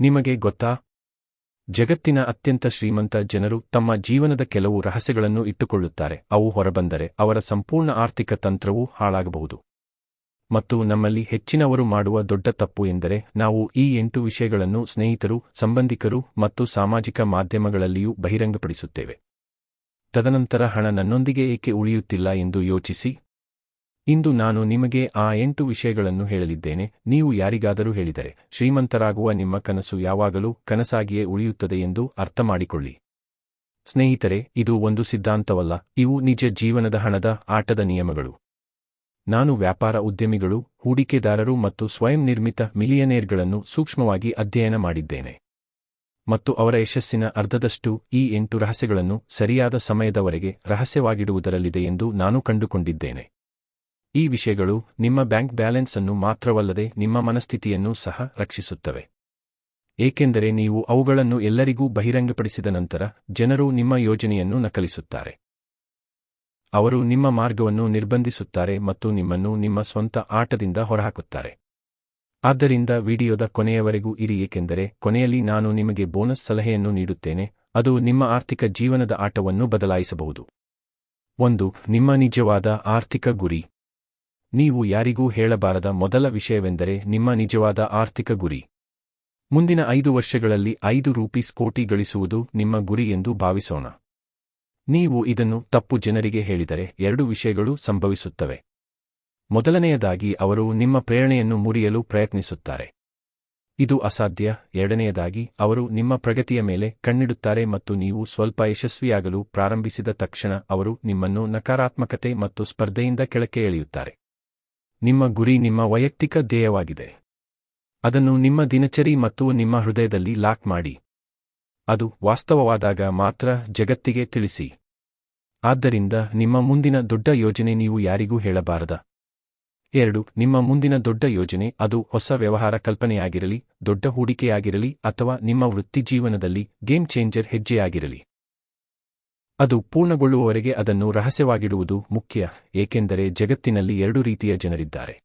ನಿಮಗೆ ಗೊತ್ತಾ? ಜಗತ್ತಿನ ಅತ್ಯಂತ ಶ್ರೀಮಂತ ಜನರು ತಮ್ಮ ಜೀವನದ ಕೆಲವು ರಹಸ್ಯಗಳನ್ನು ಇಟ್ಟುಕೊಳ್ಳುತ್ತಾರೆ. ಅವು ಹೊರಬಂದರೆ ಅವರ ಸಂಪೂರ್ಣ ಆರ್ಥಿಕ ತಂತ್ರವೂ ಹಾಳಾಗಬಹುದು. ಮತ್ತು ನಮ್ಮಲ್ಲಿ ಹೆಚ್ಚಿನವರು ಮಾಡುವ ದೊಡ್ಡ ತಪ್ಪು ಎಂದರೆ ನಾವು ಈ ಎಂಟು ವಿಷಯಗಳನ್ನು ಸ್ನೇಹಿತರು, ಸಂಬಂಧಿಕರು ಮತ್ತು ಸಾಮಾಜಿಕ ಮಾಧ್ಯಮಗಳಲ್ಲಿಯೂ ಬಹಿರಂಗಪಡಿಸುತ್ತೇವೆ. ತದನಂತರ ಹಣ ನನ್ನೊಂದಿಗೆ ಏಕೆ ಉಳಿಯುತ್ತಿಲ್ಲ ಎಂದು ಯೋಚಿಸಿ. ಇಂದು ನಾನು ನಿಮಗೆ ಆ ಎಂಟು ವಿಷಯಗಳನ್ನು ಹೇಳಲಿದ್ದೇನೆ. ನೀವು ಯಾರಿಗಾದರೂ ಹೇಳಿದರೆ, ಶ್ರೀಮಂತರಾಗುವ ನಿಮ್ಮ ಕನಸು ಯಾವಾಗಲೂ ಕನಸಾಗಿಯೇ ಉಳಿಯುತ್ತದೆ ಎಂದು ಅರ್ಥಮಾಡಿಕೊಳ್ಳಿ. ಸ್ನೇಹಿತರೆ, ಇದು ಒಂದು ಸಿದ್ಧಾಂತವಲ್ಲ, ಇವು ನಿಜ ಜೀವನದ ಹಣದ ಆಟದ ನಿಯಮಗಳು. ನಾನು ವ್ಯಾಪಾರ ಉದ್ಯಮಿಗಳು, ಹೂಡಿಕೆದಾರರು ಮತ್ತು ಸ್ವಯಂ ನಿರ್ಮಿತ ಮಿಲಿಯನೇರ್ಗಳನ್ನು ಸೂಕ್ಷ್ಮವಾಗಿ ಅಧ್ಯಯನ ಮಾಡಿದ್ದೇನೆ. ಮತ್ತು ಅವರ ಯಶಸ್ಸಿನ ಅರ್ಧದಷ್ಟು ಈ ಎಂಟು ರಹಸ್ಯಗಳನ್ನು ಸರಿಯಾದ ಸಮಯದವರೆಗೆ ರಹಸ್ಯವಾಗಿಡುವುದರಲ್ಲಿದೆ ಎಂದು ನಾನು ಕಂಡುಕೊಂಡಿದ್ದೇನೆ. ಈ ವಿಷಯಗಳು ನಿಮ್ಮ ಬ್ಯಾಂಕ್ ಬ್ಯಾಲೆನ್ಸ್ ಅನ್ನು ಮಾತ್ರವಲ್ಲದೆ ನಿಮ್ಮ ಮನಸ್ಥಿತಿಯನ್ನು ಸಹ ರಕ್ಷಿಸುತ್ತವೆ. ಏಕೆಂದರೆ ನೀವು ಅವುಗಳನ್ನು ಎಲ್ಲರಿಗೂ ಬಹಿರಂಗಪಡಿಸಿದ ನಂತರ ಜನರು ನಿಮ್ಮ ಯೋಜನೆಯನ್ನು ನಕಲಿಸುತ್ತಾರೆ. ಅವರು ನಿಮ್ಮ ಮಾರ್ಗವನ್ನು ನಿರ್ಬಂಧಿಸುತ್ತಾರೆ ಮತ್ತು ನಿಮ್ಮನ್ನು ನಿಮ್ಮ ಸ್ವಂತ ಆಟದಿಂದ ಹೊರಹಾಕುತ್ತಾರೆ. ಆದ್ದರಿಂದ ವಿಡಿಯೋದ ಕೊನೆಯವರೆಗೂ ಇರಿ, ಏಕೆಂದರೆ ಕೊನೆಯಲ್ಲಿ ನಾನು ನಿಮಗೆ ಬೋನಸ್ ಸಲಹೆಯನ್ನು ನೀಡುತ್ತೇನೆ, ಅದು ನಿಮ್ಮ ಆರ್ಥಿಕ ಜೀವನದ ಆಟವನ್ನು ಬದಲಾಯಿಸಬಹುದು. ಒಂದು, ನಿಮ್ಮ ನಿಜವಾದ ಆರ್ಥಿಕ ಗುರಿ. ನೀವು ಯಾರಿಗೂ ಹೇಳಬಾರದ ಮೊದಲ ವಿಷಯವೆಂದರೆ ನಿಮ್ಮ ನಿಜವಾದ ಆರ್ಥಿಕ ಗುರಿ. ಮುಂದಿನ ಐದು ವರ್ಷಗಳಲ್ಲಿ ಐದು ರೂಪೀಸ್ ಕೋಟಿ ಗಳಿಸುವುದು ನಿಮ್ಮ ಗುರಿ ಎಂದು ಭಾವಿಸೋಣ. ನೀವು ಇದನ್ನು ತಪ್ಪು ಜನರಿಗೆ ಹೇಳಿದರೆ ಎರಡು ವಿಷಯಗಳು ಸಂಭವಿಸುತ್ತವೆ. ಮೊದಲನೆಯದಾಗಿ ಅವರು ನಿಮ್ಮ ಪ್ರೇರಣೆಯನ್ನು ಮುರಿಯಲು ಪ್ರಯತ್ನಿಸುತ್ತಾರೆ. ಇದು ಅಸಾಧ್ಯ. ಎರಡನೆಯದಾಗಿ ಅವರು ನಿಮ್ಮ ಪ್ರಗತಿಯ ಮೇಲೆ ಕಣ್ಣಿಡುತ್ತಾರೆ ಮತ್ತು ನೀವು ಸ್ವಲ್ಪ ಯಶಸ್ವಿಯಾಗಲು ಪ್ರಾರಂಭಿಸಿದ ತಕ್ಷಣ ಅವರು ನಿಮ್ಮನ್ನು ನಕಾರಾತ್ಮಕತೆ ಮತ್ತು ಸ್ಪರ್ಧೆಯಿಂದ ಕೆಳಕ್ಕೆ ಎಳೆಯುತ್ತಾರೆ. ನಿಮ್ಮ ಗುರಿ ನಿಮ್ಮ ವೈಯಕ್ತಿಕ ಧ್ಯೇಯವಾಗಿದೆ. ಅದನ್ನು ನಿಮ್ಮ ದಿನಚರಿ ಮತ್ತು ನಿಮ್ಮ ಹೃದಯದಲ್ಲಿ ಲಾಕ್ ಮಾಡಿ. ಅದು ವಾಸ್ತವವಾದಾಗ ಮಾತ್ರ ಜಗತ್ತಿಗೆ ತಿಳಿಸಿ. ಆದ್ದರಿಂದ ನಿಮ್ಮ ಮುಂದಿನ ದೊಡ್ಡ ಯೋಜನೆ ನೀವು ಯಾರಿಗೂ ಹೇಳಬಾರದ. ಎರಡು, ನಿಮ್ಮ ಮುಂದಿನ ದೊಡ್ಡ ಯೋಜನೆ ಅದು ಹೊಸ ವ್ಯವಹಾರ ಕಲ್ಪನೆಯಾಗಿರಲಿ, ದೊಡ್ಡ ಹೂಡಿಕೆಯಾಗಿರಲಿ ಅಥವಾ ನಿಮ್ಮ ವೃತ್ತಿಜೀವನದಲ್ಲಿ ಗೇಮ್ ಚೇಂಜರ್ ಹೆಜ್ಜೆಯಾಗಿರಲಿ. ಅದು ಪೂರ್ಣಗೊಳ್ಳುವವರೆಗೆ ಅದನ್ನು ರಹಸ್ಯವಾಗಿಡುವುದು ಮುಖ್ಯ, ಏಕೆಂದರೆ ಜಗತ್ತಿನಲ್ಲಿ ಎರಡು ರೀತಿಯ ಜನರಿದ್ದಾರೆ.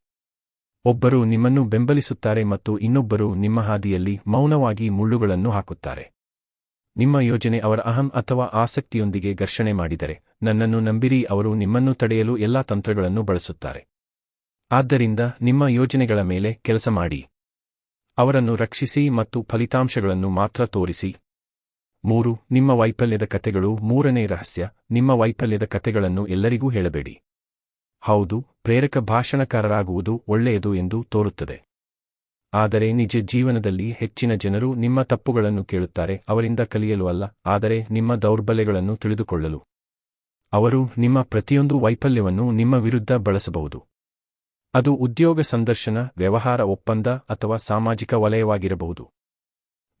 ಒಬ್ಬರು ನಿಮ್ಮನ್ನು ಬೆಂಬಲಿಸುತ್ತಾರೆ ಮತ್ತು ಇನ್ನೊಬ್ಬರು ನಿಮ್ಮ ಹಾದಿಯಲ್ಲಿ ಮೌನವಾಗಿ ಮುಳ್ಳುಗಳನ್ನು ಹಾಕುತ್ತಾರೆ. ನಿಮ್ಮ ಯೋಜನೆ ಅವರ ಅಹಂ ಅಥವಾ ಆಸಕ್ತಿಯೊಂದಿಗೆ ಘರ್ಷಣೆ ಮಾಡಿದರೆ, ನನ್ನನ್ನು ನಂಬಿರಿ, ಅವರು ನಿಮ್ಮನ್ನು ತಡೆಯಲು ಎಲ್ಲಾ ತಂತ್ರಗಳನ್ನು ಬಳಸುತ್ತಾರೆ. ಆದ್ದರಿಂದ ನಿಮ್ಮ ಯೋಜನೆಗಳ ಮೇಲೆ ಕೆಲಸ ಮಾಡಿ. ಅವರನ್ನು ರಕ್ಷಿಸಿ ಮತ್ತು ಫಲಿತಾಂಶಗಳನ್ನು ಮಾತ್ರ ತೋರಿಸಿ. ಮೂರು, ನಿಮ್ಮ ವೈಫಲ್ಯದ ಕಥೆಗಳು. ಮೂರನೇ ರಹಸ್ಯ, ನಿಮ್ಮ ವೈಫಲ್ಯದ ಕಥೆಗಳನ್ನು ಎಲ್ಲರಿಗೂ ಹೇಳಬೇಡಿ. ಹೌದು, ಪ್ರೇರಕ ಭಾಷಣಕಾರರಾಗುವುದು ಒಳ್ಳೆಯದು ಎಂದು ತೋರುತ್ತದೆ. ಆದರೆ ನಿಜ ಜೀವನದಲ್ಲಿ ಹೆಚ್ಚಿನ ಜನರು ನಿಮ್ಮ ತಪ್ಪುಗಳನ್ನು ಕೇಳುತ್ತಾರೆ, ಅವರಿಂದ ಕಲಿಯಲು ಅಲ್ಲ, ಆದರೆ ನಿಮ್ಮ ದೌರ್ಬಲ್ಯಗಳನ್ನು ತಿಳಿದುಕೊಳ್ಳಲು. ಅವರು ನಿಮ್ಮ ಪ್ರತಿಯೊಂದು ವೈಫಲ್ಯವನ್ನು ನಿಮ್ಮ ವಿರುದ್ಧ ಬಳಸಬಹುದು. ಅದು ಉದ್ಯೋಗ ಸಂದರ್ಶನ, ವ್ಯವಹಾರ ಒಪ್ಪಂದ ಅಥವಾ ಸಾಮಾಜಿಕ ವಲಯವಾಗಿರಬಹುದು.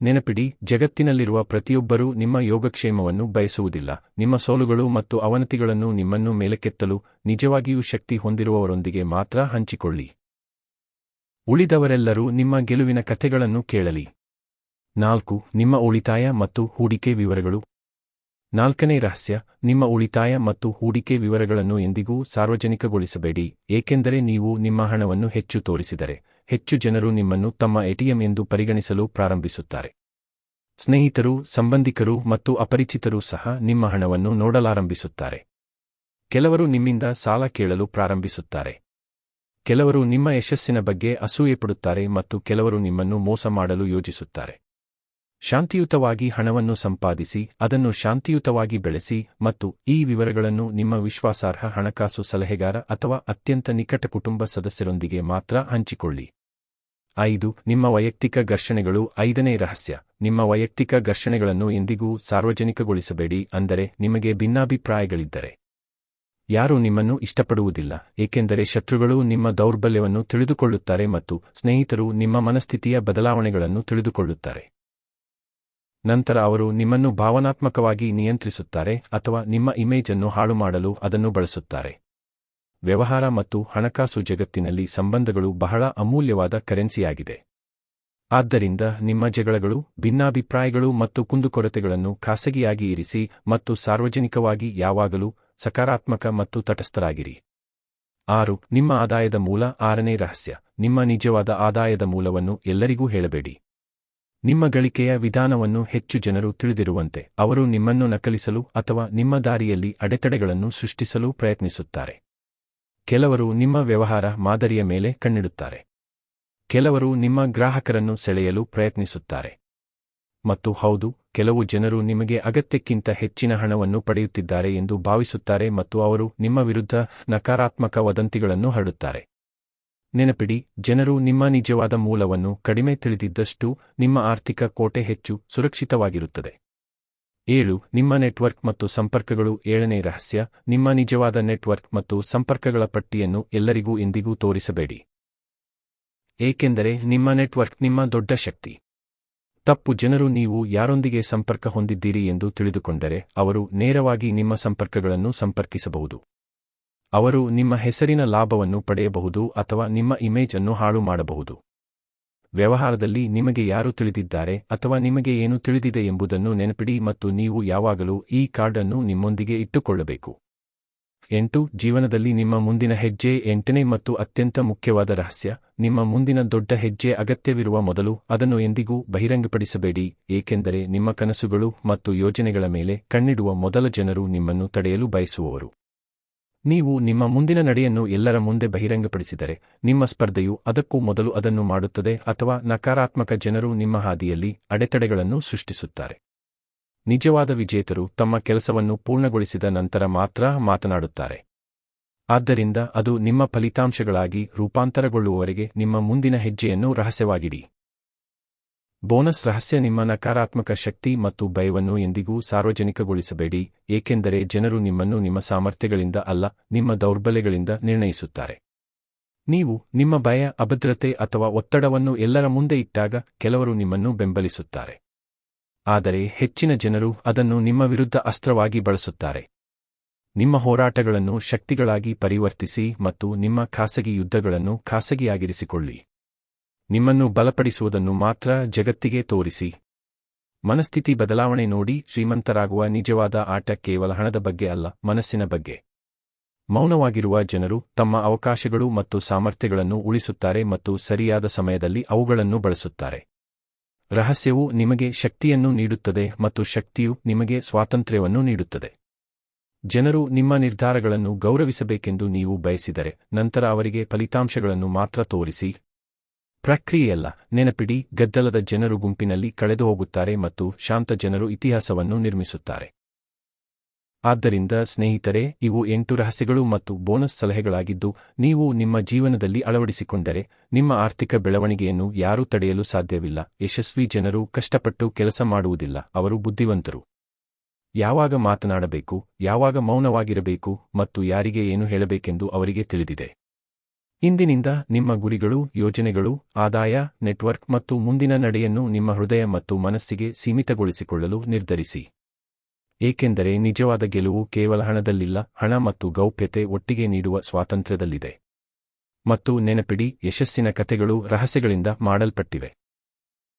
ನೆನಪಿಡಿ, ಜಗತ್ತಿನಲ್ಲಿರುವ ಪ್ರತಿಯೊಬ್ಬರೂ ನಿಮ್ಮ ಯೋಗಕ್ಷೇಮವನ್ನು ಬಯಸುವುದಿಲ್ಲ. ನಿಮ್ಮ ಸೋಲುಗಳು ಮತ್ತು ಅವನತಿಗಳನ್ನು ನಿಮ್ಮನ್ನು ಮೇಲಕ್ಕೆತ್ತಲು ನಿಜವಾಗಿಯೂ ಶಕ್ತಿ ಹೊಂದಿರುವವರೊಂದಿಗೆ ಮಾತ್ರ ಹಂಚಿಕೊಳ್ಳಿ. ಉಳಿದವರೆಲ್ಲರೂ ನಿಮ್ಮ ಗೆಲುವಿನ ಕಥೆಗಳನ್ನು ಕೇಳಲಿ. ನಾಲ್ಕು, ನಿಮ್ಮ ಉಳಿತಾಯ ಮತ್ತು ಹೂಡಿಕೆ ವಿವರಗಳು. ನಾಲ್ಕನೇ ರಹಸ್ಯ, ನಿಮ್ಮ ಉಳಿತಾಯ ಮತ್ತು ಹೂಡಿಕೆ ವಿವರಗಳನ್ನು ಎಂದಿಗೂ ಸಾರ್ವಜನಿಕಗೊಳಿಸಬೇಡಿ, ಏಕೆಂದರೆ ನೀವು ನಿಮ್ಮ ಹಣವನ್ನು ಹೆಚ್ಚು ತೋರಿಸಿದರೆ. ಹೆಚ್ಚು ಜನರು ನಿಮ್ಮನ್ನು ತಮ್ಮ ಎಟಿಎಂ ಎಂದು ಪರಿಗಣಿಸಲು ಪ್ರಾರಂಭಿಸುತ್ತಾರೆ. ಸ್ನೇಹಿತರು, ಸಂಬಂಧಿಕರು ಮತ್ತು ಅಪರಿಚಿತರು ಸಹ ನಿಮ್ಮ ಹಣವನ್ನು ನೋಡಲಾರಂಭಿಸುತ್ತಾರೆ. ಕೆಲವರು ನಿಮ್ಮಿಂದ ಸಾಲ ಕೇಳಲು ಪ್ರಾರಂಭಿಸುತ್ತಾರೆ. ಕೆಲವರು ನಿಮ್ಮ ಯಶಸ್ಸಿನ ಬಗ್ಗೆ ಅಸೂಯೆಪಡುತ್ತಾರೆ ಮತ್ತು ಕೆಲವರು ನಿಮ್ಮನ್ನು ಮೋಸ ಮಾಡಲು ಯೋಜಿಸುತ್ತಾರೆ. ಶಾಂತಿಯುತವಾಗಿ ಹಣವನ್ನು ಸಂಪಾದಿಸಿ, ಅದನ್ನು ಶಾಂತಿಯುತವಾಗಿ ಬೆಳೆಸಿ ಮತ್ತು ಈ ವಿವರಗಳನ್ನು ನಿಮ್ಮ ವಿಶ್ವಾಸಾರ್ಹ ಹಣಕಾಸು ಸಲಹೆಗಾರ ಅಥವಾ ಅತ್ಯಂತ ನಿಕಟ ಕುಟುಂಬ ಸದಸ್ಯರೊಂದಿಗೆ ಮಾತ್ರ ಹಂಚಿಕೊಳ್ಳಿ. ಐದು, ನಿಮ್ಮ ವೈಯಕ್ತಿಕ ಘರ್ಷಣೆಗಳು ಐದನೇ ರಹಸ್ಯ. ನಿಮ್ಮ ವೈಯಕ್ತಿಕ ಘರ್ಷಣೆಗಳನ್ನು ಎಂದಿಗೂ ಸಾರ್ವಜನಿಕಗೊಳಿಸಬೇಡಿ ಅಂದರೆ ನಿಮಗೆ ಭಿನ್ನಾಭಿಪ್ರಾಯಗಳಿದ್ದರೆ. ಯಾರೂ ನಿಮ್ಮನ್ನು ಇಷ್ಟಪಡುವುದಿಲ್ಲ, ಏಕೆಂದರೆ ಶತ್ರುಗಳು ನಿಮ್ಮ ದೌರ್ಬಲ್ಯವನ್ನು ತಿಳಿದುಕೊಳ್ಳುತ್ತಾರೆ ಮತ್ತು ಸ್ನೇಹಿತರು ನಿಮ್ಮ ಮನಸ್ಥಿತಿಯ ಬದಲಾವಣೆಗಳನ್ನು ತಿಳಿದುಕೊಳ್ಳುತ್ತಾರೆ. ನಂತರ ಅವರು ನಿಮ್ಮನ್ನು ಭಾವನಾತ್ಮಕವಾಗಿ ನಿಯಂತ್ರಿಸುತ್ತಾರೆ ಅಥವಾ ನಿಮ್ಮ ಇಮೇಜ್ ಅನ್ನು ಹಾಳು ಮಾಡಲು ಅದನ್ನು ಬಳಸುತ್ತಾರೆ. ವ್ಯವಹಾರ ಮತ್ತು ಹಣಕಾಸು ಜಗತ್ತಿನಲ್ಲಿ ಸಂಬಂಧಗಳು ಬಹಳ ಅಮೂಲ್ಯವಾದ ಕರೆನ್ಸಿಯಾಗಿದೆ. ಆದ್ದರಿಂದ ನಿಮ್ಮ ಜಗಳಗಳು, ಭಿನ್ನಾಭಿಪ್ರಾಯಗಳು ಮತ್ತು ಕುಂದುಕೊರತೆಗಳನ್ನು ಖಾಸಗಿಯಾಗಿ ಇರಿಸಿ ಮತ್ತು ಸಾರ್ವಜನಿಕವಾಗಿ ಯಾವಾಗಲೂ ಸಕಾರಾತ್ಮಕ ಮತ್ತು ತಟಸ್ಥರಾಗಿರಿ. ಆರು, ನಿಮ್ಮ ಆದಾಯದ ಮೂಲ ಆರನೇ ರಹಸ್ಯ. ನಿಮ್ಮ ನಿಜವಾದ ಆದಾಯದ ಮೂಲವನ್ನು ಎಲ್ಲರಿಗೂ ಹೇಳಬೇಡಿ. ನಿಮ್ಮ ಗಳಿಕೆಯ ವಿಧಾನವನ್ನು ಹೆಚ್ಚು ಜನರು ತಿಳಿದಿರುವಂತೆ ಅವರು ನಿಮ್ಮನ್ನು ನಕಲಿಸಲು ಅಥವಾ ನಿಮ್ಮ ದಾರಿಯಲ್ಲಿ ಅಡೆತಡೆಗಳನ್ನು ಸೃಷ್ಟಿಸಲು ಪ್ರಯತ್ನಿಸುತ್ತಾರೆ. ಕೆಲವರು ನಿಮ್ಮ ವ್ಯವಹಾರ ಮಾದರಿಯ ಮೇಲೆ ಕಣ್ಣಿಡುತ್ತಾರೆ. ಕೆಲವರು ನಿಮ್ಮ ಗ್ರಾಹಕರನ್ನು ಸೆಳೆಯಲು ಪ್ರಯತ್ನಿಸುತ್ತಾರೆ. ಮತ್ತು ಹೌದು, ಕೆಲವು ಜನರು ನಿಮಗೆ ಅಗತ್ಯಕ್ಕಿಂತ ಹೆಚ್ಚಿನ ಹಣವನ್ನು ಪಡೆಯುತ್ತಿದ್ದಾರೆ ಎಂದು ಭಾವಿಸುತ್ತಾರೆ ಮತ್ತು ಅವರು ನಿಮ್ಮ ವಿರುದ್ಧ ನಕಾರಾತ್ಮಕ ವದಂತಿಗಳನ್ನು ಹರಡುತ್ತಾರೆ. ನೆನಪಿಡಿ, ಜನರು ನಿಮ್ಮ ನಿಜವಾದ ಮೂಲವನ್ನು ಕಡಿಮೆ ತಿಳಿದಿದ್ದಷ್ಟು ನಿಮ್ಮ ಆರ್ಥಿಕ ಕೋಟೆ ಹೆಚ್ಚು ಸುರಕ್ಷಿತವಾಗಿರುತ್ತದೆ. ಏಳು, ನಿಮ್ಮ ನೆಟ್ವರ್ಕ್ ಮತ್ತು ಸಂಪರ್ಕಗಳು. ಏಳನೇ ರಹಸ್ಯ, ನಿಮ್ಮ ನಿಜವಾದ ನೆಟ್ವರ್ಕ್ ಮತ್ತು ಸಂಪರ್ಕಗಳ ಪಟ್ಟಿಯನ್ನು ಎಲ್ಲರಿಗೂ ಎಂದಿಗೂ ತೋರಿಸಬೇಡಿ. ಏಕೆಂದರೆ ನಿಮ್ಮ ನೆಟ್ವರ್ಕ್ ನಿಮ್ಮ ದೊಡ್ಡ ಶಕ್ತಿ. ತಪ್ಪು, ಜನರು ನೀವು ಯಾರೊಂದಿಗೆ ಸಂಪರ್ಕ ಹೊಂದಿದ್ದೀರಿ ಎಂದು ತಿಳಿದುಕೊಂಡರೆ ಅವರು ನೇರವಾಗಿ ನಿಮ್ಮ ಸಂಪರ್ಕಗಳನ್ನು ಸಂಪರ್ಕಿಸಬಹುದು. ಅವರು ನಿಮ್ಮ ಹೆಸರಿನ ಲಾಭವನ್ನು ಪಡೆಯಬಹುದು ಅಥವಾ ನಿಮ್ಮ ಇಮೇಜ್ ಅನ್ನು ಹಾಳು ಮಾಡಬಹುದು. ವ್ಯವಹಾರದಲ್ಲಿ ನಿಮಗೆ ಯಾರು ತಿಳಿದಿದ್ದಾರೆ ಅಥವಾ ನಿಮಗೆ ಏನು ತಿಳಿದಿದೆ ಎಂಬುದನ್ನು ನೆನಪಿಡಿ ಮತ್ತು ನೀವು ಯಾವಾಗಲೂ ಈ ಕಾರ್ಡ್ ಅನ್ನು ನಿಮ್ಮೊಂದಿಗೆ ಇಟ್ಟುಕೊಳ್ಳಬೇಕು. ಎಂಟು, ಜೀವನದಲ್ಲಿ ನಿಮ್ಮ ಮುಂದಿನ ಹೆಜ್ಜೆ ಎಂಟನೇ ಮತ್ತು ಅತ್ಯಂತ ಮುಖ್ಯವಾದ ರಹಸ್ಯ, ನಿಮ್ಮ ಮುಂದಿನ ದೊಡ್ಡ ಹೆಜ್ಜೆ ಅಗತ್ಯವಿರುವ ಮೊದಲು ಅದನ್ನು ಎಂದಿಗೂ ಬಹಿರಂಗಪಡಿಸಬೇಡಿ, ಏಕೆಂದರೆ ನಿಮ್ಮ ಕನಸುಗಳು ಮತ್ತು ಯೋಜನೆಗಳ ಮೇಲೆ ಕಣ್ಣಿಡುವ ಮೊದಲ ಜನರು ನಿಮ್ಮನ್ನು ತಡೆಯಲು ಬಯಸುವವರು. ನೀವು ನಿಮ್ಮ ಮುಂದಿನ ನಡೆಯನ್ನು ಎಲ್ಲರ ಮುಂದೆ ಬಹಿರಂಗಪಡಿಸಿದರೆ, ನಿಮ್ಮ ಸ್ಪರ್ಧೆಯು ಅದಕ್ಕೂ ಮೊದಲು ಅದನ್ನು ಮಾಡುತ್ತದೆ ಅಥವಾ ನಕಾರಾತ್ಮಕ ಜನರು ನಿಮ್ಮ ಹಾದಿಯಲ್ಲಿ ಅಡೆತಡೆಗಳನ್ನು ಸೃಷ್ಟಿಸುತ್ತಾರೆ. ನಿಜವಾದ ವಿಜೇತರು ತಮ್ಮ ಕೆಲಸವನ್ನು ಪೂರ್ಣಗೊಳಿಸಿದ ನಂತರ ಮಾತ್ರ ಮಾತನಾಡುತ್ತಾರೆ. ಆದ್ದರಿಂದ ಅದು ನಿಮ್ಮ ಫಲಿತಾಂಶಗಳಾಗಿ ರೂಪಾಂತರಗೊಳ್ಳುವವರೆಗೆ ನಿಮ್ಮ ಮುಂದಿನ ಹೆಜ್ಜೆಯನ್ನು ರಹಸ್ಯವಾಗಿಡಿ. ಬೋನಸ್ ರಹಸ್ಯ ನಿಮ್ಮ ನಕಾರಾತ್ಮಕ ಶಕ್ತಿ ಮತ್ತು ಭಯವನ್ನು ಎಂದಿಗೂ ಸಾರ್ವಜನಿಕಗೊಳಿಸಬೇಡಿ, ಏಕೆಂದರೆ ಜನರು ನಿಮ್ಮನ್ನು ನಿಮ್ಮ ಸಾಮರ್ಥ್ಯಗಳಿಂದ ಅಲ್ಲ, ನಿಮ್ಮ ದೌರ್ಬಲ್ಯಗಳಿಂದ ನಿರ್ಣಯಿಸುತ್ತಾರೆ. ನೀವು ನಿಮ್ಮ ಭಯ, ಅಭದ್ರತೆ ಅಥವಾ ಒತ್ತಡವನ್ನು ಎಲ್ಲರ ಮುಂದೆ ಇಟ್ಟಾಗ ಕೆಲವರು ನಿಮ್ಮನ್ನು ಬೆಂಬಲಿಸುತ್ತಾರೆ. ಆದರೆ ಹೆಚ್ಚಿನ ಜನರು ಅದನ್ನು ನಿಮ್ಮ ವಿರುದ್ಧ ಅಸ್ತ್ರವಾಗಿ ಬಳಸುತ್ತಾರೆ. ನಿಮ್ಮ ಹೋರಾಟಗಳನ್ನು ಶಕ್ತಿಗಳಾಗಿ ಪರಿವರ್ತಿಸಿ ಮತ್ತು ನಿಮ್ಮ ಖಾಸಗಿ ಯುದ್ಧಗಳನ್ನು ಖಾಸಗಿಯಾಗಿರಿಸಿಕೊಳ್ಳಿ. ನಿಮ್ಮನ್ನು ಬಲಪಡಿಸುವುದನ್ನು ಮಾತ್ರ ಜಗತ್ತಿಗೆ ತೋರಿಸಿ. ಮನಸ್ಥಿತಿ ಬದಲಾವಣೆ ನೋಡಿ ಶ್ರೀಮಂತರಾಗುವ ನಿಜವಾದ ಆಟ ಕೇವಲ ಹಣದ ಬಗ್ಗೆ ಅಲ್ಲ, ಮನಸ್ಸಿನ ಬಗ್ಗೆ. ಮೌನವಾಗಿರುವ ಜನರು ತಮ್ಮ ಅವಕಾಶಗಳು ಮತ್ತು ಸಾಮರ್ಥ್ಯಗಳನ್ನು ಉಳಿಸುತ್ತಾರೆ ಮತ್ತು ಸರಿಯಾದ ಸಮಯದಲ್ಲಿ ಅವುಗಳನ್ನು ಬಳಸುತ್ತಾರೆ. ರಹಸ್ಯವು ನಿಮಗೆ ಶಕ್ತಿಯನ್ನು ನೀಡುತ್ತದೆ ಮತ್ತು ಶಕ್ತಿಯು ನಿಮಗೆ ಸ್ವಾತಂತ್ರ್ಯವನ್ನು ನೀಡುತ್ತದೆ. ಜನರು ನಿಮ್ಮ ನಿರ್ಧಾರಗಳನ್ನು ಗೌರವಿಸಬೇಕೆಂದು ನೀವು ಬಯಸಿದರೆ, ನಂತರ ಅವರಿಗೆ ಫಲಿತಾಂಶಗಳನ್ನು ಮಾತ್ರ ತೋರಿಸಿ ಪ್ರಕ್ರಿಯೆಯಲ್ಲ. ನೆನಪಿಡಿ, ಗದ್ದಲದ ಜನರು ಗುಂಪಿನಲ್ಲಿ ಕಳೆದು ಹೋಗುತ್ತಾರೆ ಮತ್ತು ಶಾಂತ ಜನರು ಇತಿಹಾಸವನ್ನು ನಿರ್ಮಿಸುತ್ತಾರೆ. ಆದ್ದರಿಂದ, ಸ್ನೇಹಿತರೆ, ಇವು ಎಂಟು ರಹಸ್ಯಗಳು ಮತ್ತು ಬೋನಸ್ ಸಲಹೆಗಳಾಗಿದ್ದು, ನೀವು ನಿಮ್ಮ ಜೀವನದಲ್ಲಿ ಅಳವಡಿಸಿಕೊಂಡರೆ, ನಿಮ್ಮ ಆರ್ಥಿಕ ಬೆಳವಣಿಗೆಯನ್ನು ಯಾರೂ ತಡೆಯಲು ಸಾಧ್ಯವಿಲ್ಲ. ಯಶಸ್ವಿ ಜನರು ಕಷ್ಟಪಟ್ಟು ಕೆಲಸ ಮಾಡುವುದಿಲ್ಲ, ಅವರು ಬುದ್ಧಿವಂತರು. ಯಾವಾಗ ಮಾತನಾಡಬೇಕು, ಯಾವಾಗ ಮೌನವಾಗಿರಬೇಕು ಮತ್ತು ಯಾರಿಗೆ ಏನು ಹೇಳಬೇಕೆಂದು ಅವರಿಗೆ ತಿಳಿದಿದೆ. ಇಂದಿನಿಂದ ನಿಮ್ಮ ಗುರಿಗಳು, ಯೋಜನೆಗಳು, ಆದಾಯ, ನೆಟ್ವರ್ಕ್ ಮತ್ತು ಮುಂದಿನ ನಡೆಯನ್ನು ನಿಮ್ಮ ಹೃದಯ ಮತ್ತು ಮನಸ್ಸಿಗೆ ಸೀಮಿತಗೊಳಿಸಿಕೊಳ್ಳಲು ನಿರ್ಧರಿಸಿ. ಏಕೆಂದರೆ ನಿಜವಾದ ಗೆಲುವು ಕೇವಲ ಹಣದಲ್ಲಿಲ್ಲ, ಹಣ ಮತ್ತು ಗೌಪ್ಯತೆ ಒಟ್ಟಿಗೆ ನೀಡುವ ಸ್ವಾತಂತ್ರ್ಯದಲ್ಲಿದೆ. ಮತ್ತು ನೆನಪಿಡಿ, ಯಶಸ್ಸಿನ ಕಥೆಗಳು ರಹಸ್ಯಗಳಿಂದ ಮಾಡಲ್ಪಟ್ಟಿವೆ.